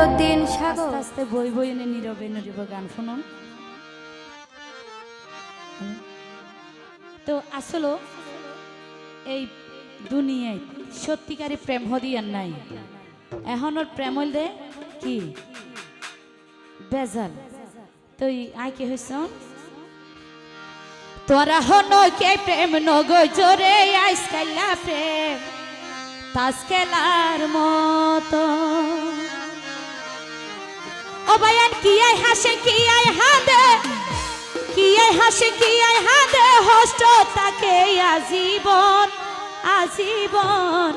মইনুদ্দিন সাগর আস্তে আস্তে বই বই এনে নীরবে নীরবে গান শুনুন। তো আসলে এই দুনিয়ায় সত্যিকারে প্রেম হদিয়ার নাই। এখন ওর প্রেম হইলে কি? বেজাল। তো আই কি হয়েছ তোরা হন কে প্রেম নগো জোরে আইস কাইলা প্রেম তাস খেলার মতো। ও বায়ান কি আই হাসে কি আই হাদে। কি আই হাসে কি আই হাদে। হষ্ট তাকে আজীবন আজীবন।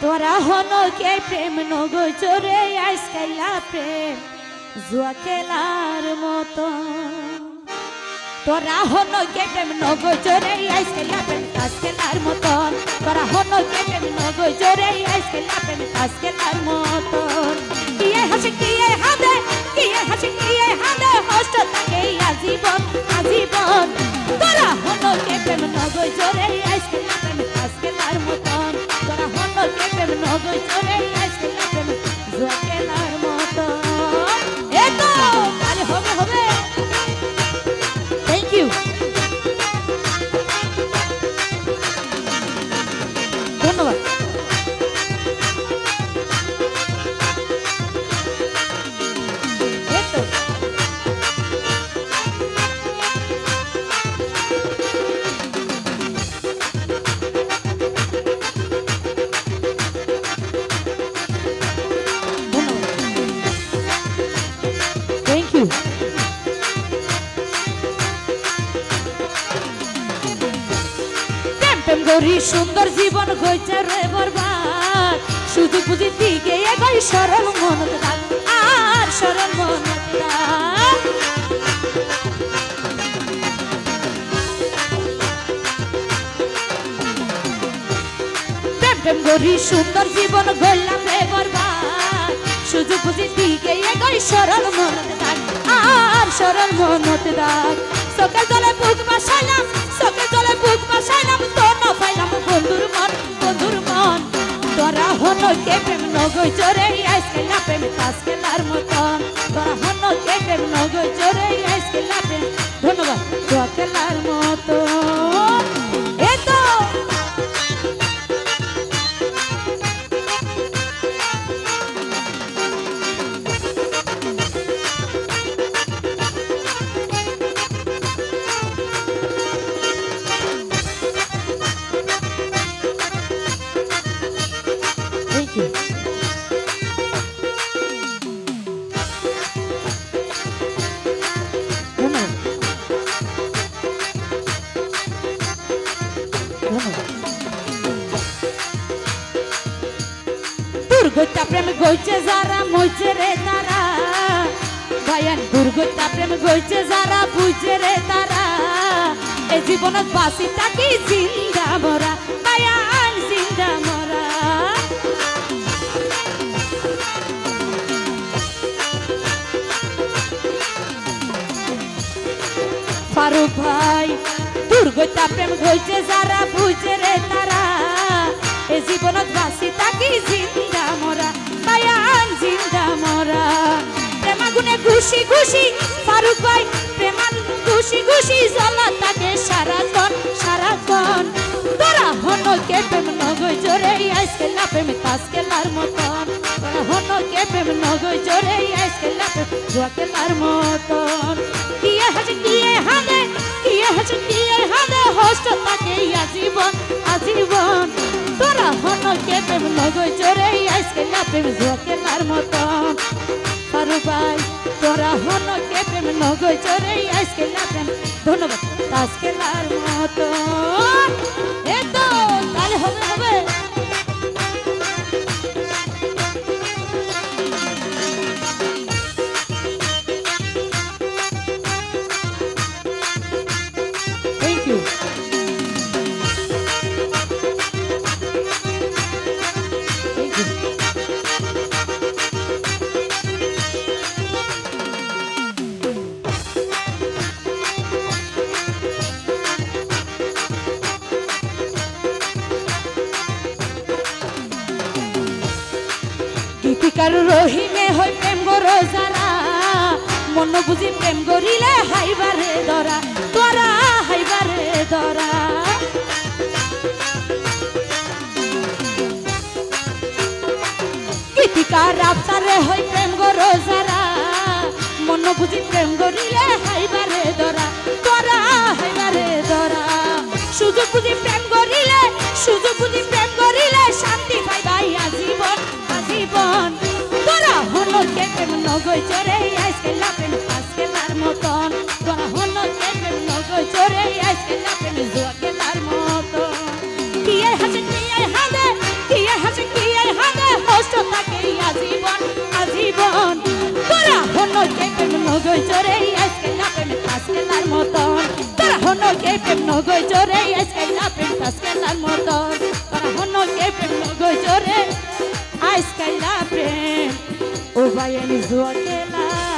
তোরা হন কে প্রেম, নগো জোরে আইস কাইলা প্রেম। জুয়া খেলার মতো তোরা হন কে প্রেম, নগো জোরে আইস কাইলা প্রেম, তাস খেলার মতন। তোরা হন কে প্রেম, নগো জোরে আইস কাইলা প্রেম, তাস খেলার মতন। প্রেম গরি সুন্দর জীবন গইছে রে বরবাদ। শুধু বুঝি দিকে এগোই সরল মন আর সরল মন প্রেম গরি সুন্দর জীবন গইলাম রে বরবাদ। শুধু বুঝি দিকে এগোই সরল মন আর সরল মন দাগ চোখের জলে বুক বাসাইলাম চোখের জলে বুক বাসাইলাম তোরা হন কে প্রেম নগৈ জোরে আজকে না প্রেম তাস খেলার মতন তোরা হন কে প্রেম নগৈ জোরে আজকে না প্রেম দুর্গত্যা প্রেম গইছে যারা, মইছে রে তারা। বায়ান দুর্গত্যা প্রেম গইছে যারা বুঝছে রে তারা। এই জীবনত বাসি তাকি জিন্দা মরা বায়ান জিন্দা মরা। ফারুক ভাই দুর্গত্যা প্রেম গইছে যারা, বুঝে রে তারা। এ জীবনত বাসি তাকি জিন্দা মরা, বায়ান জিন্দা মরা। প্রেমাগুনে খুশি খুশি ফারুক ভাই প্রেমান খুশি খুশি জ্বলা তাকে সারাক্ষণ সারাক্ষণ তোরা হন কে প্রেম নগৈ জোরে, আজকে না প্রেম তাস খেলার মতন। তোরা হন কে প্রেম নগৈ জোরে, আজকে না প্রেম জুয়া খেলার মতন। কিয়ে হাসে কিয়ে হাদে কিয়ে হাসে কিয়ে হাদে হস্ত তাকে আজীবন আজীবন। হন কে প্রেম নগৈ জোরে আজকে না প্রেম জুয়া খেলার মতন ফারুক ভাই, তোরা হন কে প্রেম নগৈ চরে, আজকে না প্রেম, ধন্যবাদ তাস খেলার মতো। কারু রহিমে হই প্রেম গরো যারা মন বুঝি প্রেম গরিলে হাইবারে ধরা তোরা হাইবারে ধরা গীতিকার আফসারে হই প্রেম গরো যারা মন বুঝি প্রেম গরিলে হাইবারে ধরা তোরা হাইবারে ধরা সুযোগ বুঝি প্রেম কে নগই চরে আজকে লাপেন আজকে তার মতন। তোরা কে প্রেম নগই চরে আজকে লাপেন জোয়াকে তার মতন। কিয়ে হাসে, কিয়ে হাদে কিয়ে হাসে, কিয়ে হাদে হস্ত থাকে আজীবন আজীবন। তোরা কে প্রেম নগই চরে আজকে লাপেন আজকে তার মতন। তোরা কে প্রেম নগই চরে আজকে লাপেন আজকে তার মতন। তোরা কে প্রেম নগই চরে আজকে লাপেন ও ভাই আমি জোয়া খেলা